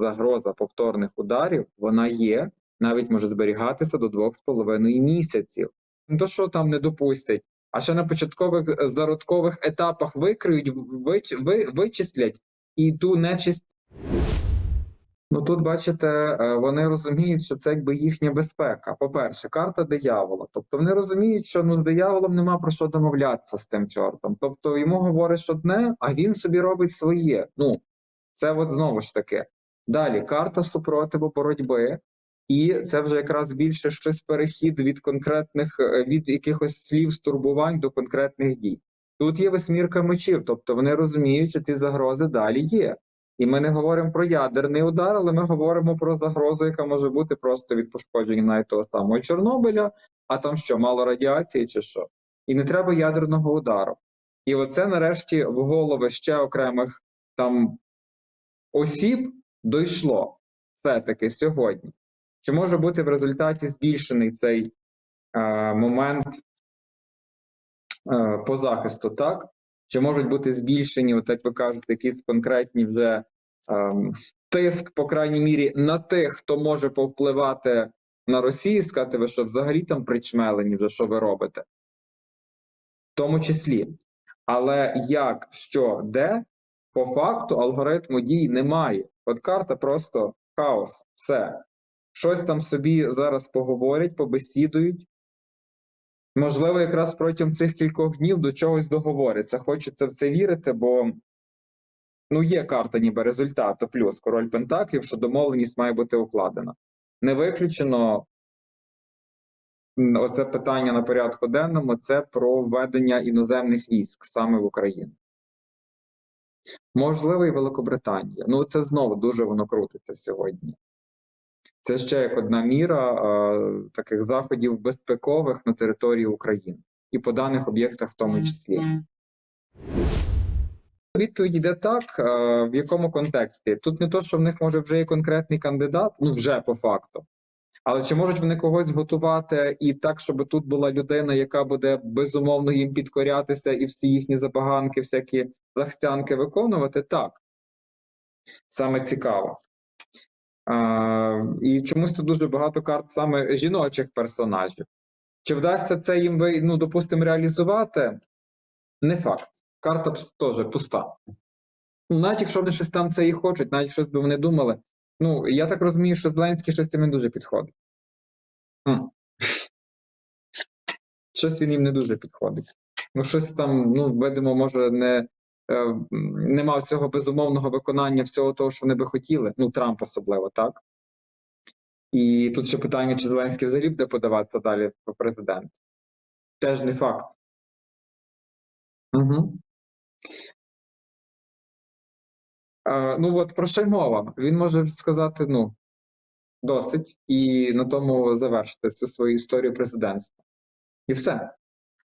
загроза повторних ударів, вона є, навіть може зберігатися до двох з половиною місяців. Не то, що там не допустять, а ще на початкових е, зародкових етапах викриють, вич, ви, вичислять і ту нечисть. Ну тут бачите, е, вони розуміють, що це якби їхня безпека. По-перше, карта диявола. Тобто вони розуміють, що ну з дияволом нема про що домовлятися з тим чортом. Тобто йому говориш одне, а він собі робить своє. Ну це от знову ж таки. Далі карта супротиву боротьби, і це вже якраз більше щось перехід від конкретних е, від якихось слів стурбувань до конкретних дій. Тут є восьмірка мечів, тобто вони розуміють, що ці загрози далі є. І ми не говоримо про ядерний удар, але ми говоримо про загрозу, яка може бути просто від пошкодження навіть того самого Чорнобиля, а там що, мало радіації чи що. І не треба ядерного удару. І оце нарешті в голови ще окремих там осіб дійшло все-таки сьогодні. Чи може бути в результаті збільшений цей е, момент е, по захисту, так? Чи можуть бути збільшені, от як ви кажете, якісь конкретні вже ем, тиск, по крайній мірі, на тих, хто може повпливати на Росію, сказати, ви що взагалі там причмелені, вже що ви робите? В тому числі. Але як, що, де, по факту алгоритму дій немає. От карта просто хаос, все. Щось там собі зараз поговорять, побесідують. Можливо, якраз протягом цих кількох днів до чогось договоряться. Хочеться в це вірити, бо ну, є карта ніби результату, плюс король Пентаклів, що домовленість має бути укладена. Не виключено оце питання на порядку денному це про введення іноземних військ саме в Україну. Можливо, і Великобританія. Ну, це знову дуже воно крутиться сьогодні. Це ще як одна міра е, таких заходів безпекових на території України і по даних об'єктах в тому числі. Відповідь йде так, е, в якому контексті? Тут не то, що в них може вже є конкретний кандидат, ну вже по факту. Але чи можуть вони когось готувати і так, щоб тут була людина, яка буде безумовно їм підкорятися і всі їхні забаганки, всякі захцянки виконувати? Так. Саме цікаво. А, і чомусь тут дуже багато карт саме жіночих персонажів. Чи вдасться це їм, ну, допустимо, реалізувати? Не факт. Карта теж пуста. Навіть якщо вони щось там це і хочуть, навіть щось би вони думали. Ну, я так розумію, що Зеленський щось цим не дуже підходить. Щось він їм не дуже підходить. Ну, щось там, ну, видимо, може, не, е, не мав цього безумовного виконання всього того, що вони би хотіли. Ну, Трамп особливо, так? І тут ще питання, чи Зеленський взагалі буде подаватися далі по президент. Теж не факт. Угу. Ну от про що й мова? Він може сказати: ну, досить, і на тому завершити цю свою історію президентства. І все.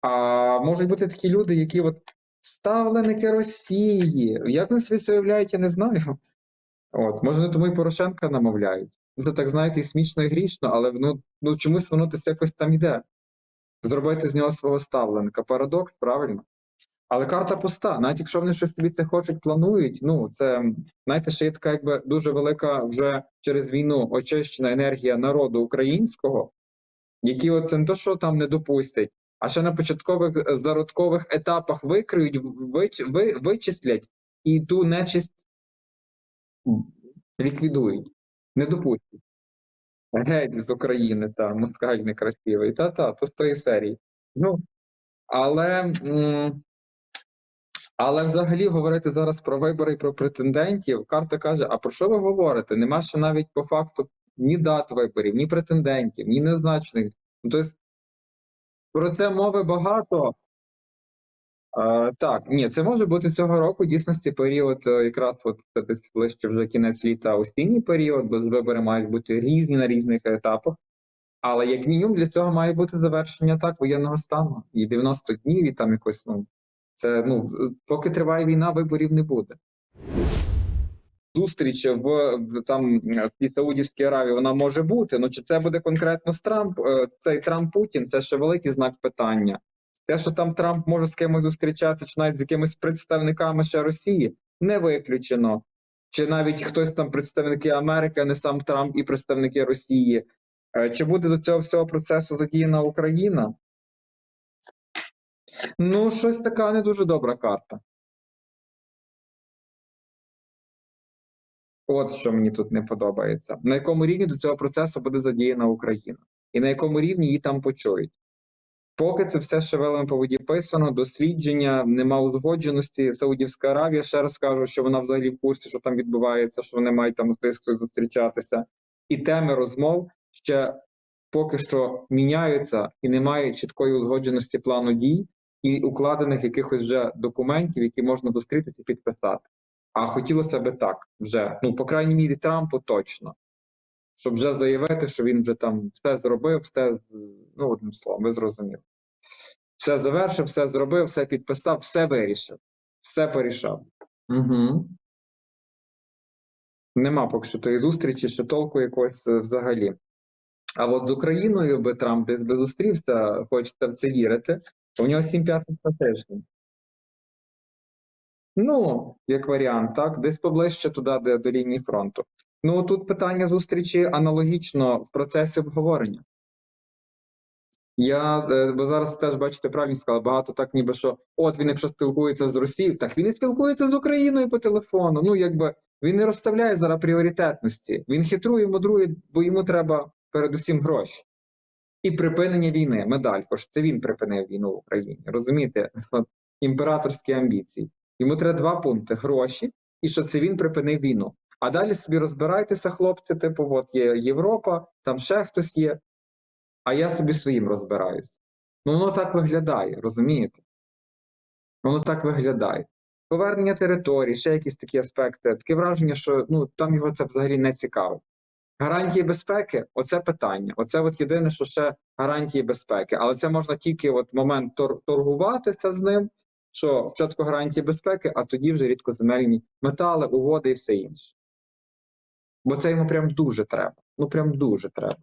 А можуть бути такі люди, які от ставленики Росії. Як вони собі це уявляють, я не знаю. От, може, вони тому і Порошенка намовляють. Ну, Це так, знаєте, і смішно і грішно, але ну, ну чомусь воно десь якось там йде. Зробити з нього свого ставленика. Парадокс, правильно? Але карта пуста. Навіть якщо вони щось собі це хочуть, планують. Ну це знаєте, ще є така, якби дуже велика вже через війну очищена енергія народу українського, які от це не то, що там не допустять, а ще на початкових е, зародкових етапах викриють, вич, ви, вичислять і ту нечисть ліквідують, не допустять. Геть з України, та москаль некрасивий. Та-та, то з тої серії. Ну, але. м, але взагалі говорити зараз про вибори і про претендентів, карта каже: а про що ви говорите? Нема ще навіть по факту ні дат виборів, ні претендентів, ні незначних. Ну, тобто про це мови багато. Е, так, ні, це може бути цього року дійсності період, е, якраз от десь ближче вже кінець літа, осінній період, бо вибори мають бути різні на різних етапах. Але як мінімум для цього має бути завершення так воєнного стану і 90 днів, і там якось ну це ну поки триває війна, виборів не буде. Зустріч в, там в Саудівській Аравії вона може бути. Ну чи це буде конкретно з Трамп, е, цей Трамп Путін? Це ще великий знак питання. Те, що там Трамп може з кимось зустрічатися, чи навіть з якимись представниками ще Росії, не виключено. чи навіть хтось там представники Америки, а не сам Трамп і представники Росії. Е, Чи буде до цього всього процесу задіяна Україна? Ну, щось така не дуже добра карта. От що мені тут не подобається. На якому рівні до цього процесу буде задіяна Україна? І на якому рівні її там почують? Поки це все шевелем по воді писано, дослідження, нема узгодженості. Саудівська Аравія ще раз кажу, що вона взагалі в курсі, що там відбувається, що вони мають там з тискою зустрічатися. І теми розмов ще поки що міняються і немає чіткої узгодженості плану дій і укладених якихось вже документів, які можна зустрітися і підписати. А хотілося би так вже, ну, по крайній мірі, Трампу точно, щоб вже заявити, що він вже там все зробив, все, ну, одним словом, ви зрозуміли. Все завершив, все зробив, все підписав, все вирішив, все порішав. Угу. Нема поки що тої зустрічі, ще толку якогось е, взагалі. А от з Україною би Трамп десь би зустрівся, хочеться в це вірити. У нього 7 п'ятих на тиждень. Ну, як варіант, так, десь поближче туди, де до лінії фронту. Ну тут питання зустрічі аналогічно в процесі обговорення. Я е, бо зараз теж бачите, правильно сказали, багато так, ніби що от він, якщо спілкується з Росією, так він і спілкується з Україною по телефону. Ну якби він не розставляє зараз пріоритетності. Він хитрує, мудрує, бо йому треба передусім гроші. І припинення війни. Медаль, бо ж це він припинив війну в Україні. Розумієте? От, імператорські амбіції. Йому треба два пункти: гроші, і що це він припинив війну. А далі собі розбирайтеся, хлопці, типу, от є Європа, там ще хтось є, а я собі своїм розбираюся. Ну, воно так виглядає, розумієте? Воно так виглядає. Повернення території, ще якісь такі аспекти. Таке враження, що ну, там його це взагалі не цікавить. Гарантії безпеки оце питання. Оце от єдине, що ще гарантії безпеки. Але це можна тільки от момент тор- торгуватися з ним, що спочатку гарантії безпеки, а тоді вже рідкоземельні метали, угоди і все інше. Бо це йому прям дуже треба. Ну прям дуже треба.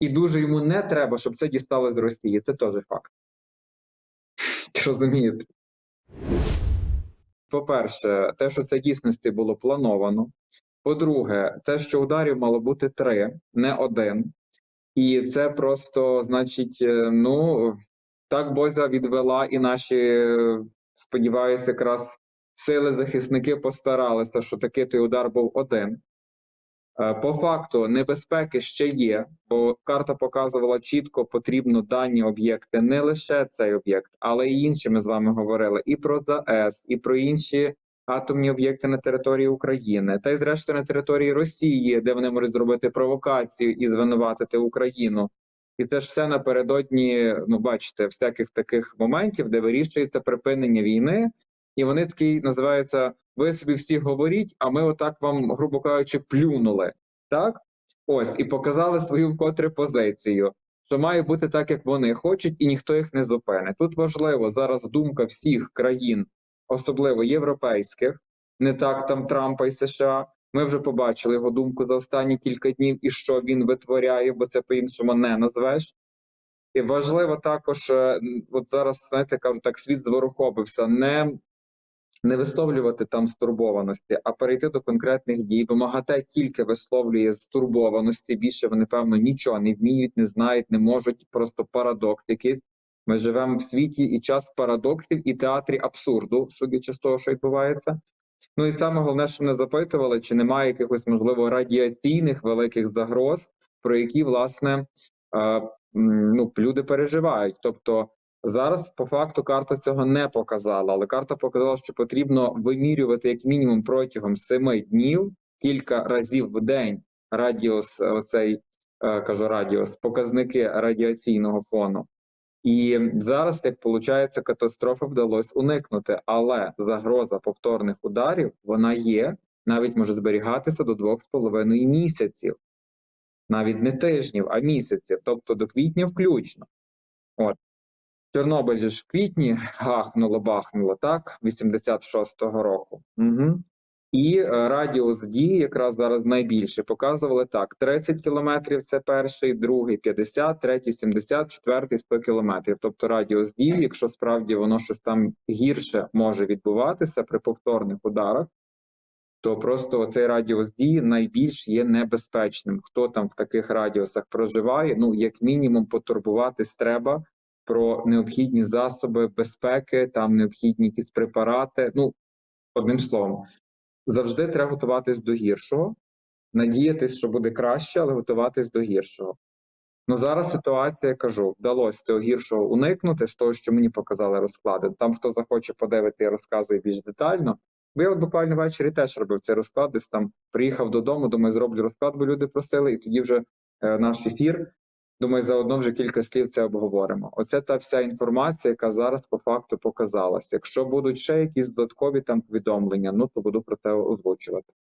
І дуже йому не треба, щоб це дістало з Росії. Це теж факт. Розумієте? По-перше, те, що це дійсності було плановано. По-друге, те, що ударів мало бути три, не один. І це просто, значить, е, ну, так Бозя відвела, і наші, е, сподіваюся, якраз сили захисники постаралися, що такий той удар був один. Е, По факту небезпеки ще є, бо карта показувала чітко потрібно дані об'єкти, не лише цей об'єкт, але й інші. Ми з вами говорили і про ЗАЕС, і про інші атомні об'єкти на території України, та й зрештою на території Росії, де вони можуть зробити провокацію і звинуватити Україну. І це ж все напередодні, ну бачите, всяких таких моментів, де вирішується припинення війни, і вони такі називаються ви собі всі говоріть, а ми отак вам, грубо кажучи, плюнули. Так? Ось, і показали свою вкотре позицію, що має бути так, як вони хочуть, і ніхто їх не зупинить. Тут важливо зараз думка всіх країн, особливо європейських, не так там Трампа і США. Ми вже побачили його думку за останні кілька днів і що він витворяє, бо це по-іншому не назвеш. І важливо також, е, от зараз, знаєте, кажу, так світ зворухобився, не не висловлювати там стурбованості, а перейти до конкретних дій. Бо МАГАТЕ тільки висловлює стурбованості. Більше вони, певно, нічого не вміють, не знають, не можуть. Просто парадокс якийсь. Ми живемо в світі і час парадоксів, і театрі абсурду, судячи з того, що відбувається. Ну і саме головне, що мене запитували, чи немає якихось, можливо, радіаційних великих загроз, про які, власне, е, ну, люди переживають. Тобто Зараз по факту карта цього не показала, але карта показала, що потрібно вимірювати як мінімум протягом семи днів кілька разів в день радіус, оцей е, кажу радіус, показники радіаційного фону. І зараз, як виходить, катастрофи вдалося уникнути, але загроза повторних ударів вона є, навіть може зберігатися до двох з половиною місяців, навіть не тижнів, а місяців, тобто до квітня включно. От. Чорнобиль же ж в квітні гахнуло, бахнуло, так, 86-го року. Угу. І е, радіус дії якраз зараз найбільше показували так: 30 кілометрів це перший, другий 50, третій 70, четвертий 100 кілометрів. Тобто радіус дії, якщо справді воно щось там гірше може відбуватися при повторних ударах, то просто цей радіус дії найбільш є небезпечним. Хто там в таких радіусах проживає, ну як мінімум потурбуватись треба про необхідні засоби безпеки, там необхідні якісь препарати. Ну, одним словом, завжди треба готуватись до гіршого, надіятись, що буде краще, але готуватись до гіршого. Ну зараз ситуація кажу, вдалося цього гіршого уникнути з того, що мені показали розклади. Там хто захоче подивити, я розказую більш детально. Бо я от буквально ввечері теж робив цей розклад, десь там приїхав додому, думаю, зроблю розклад, бо люди просили, і тоді вже е, наш ефір. Думаю, заодно вже кілька слів це обговоримо. Оце та вся інформація, яка зараз по факту показалась. Якщо будуть ще якісь додаткові там повідомлення, ну то буду про це озвучувати.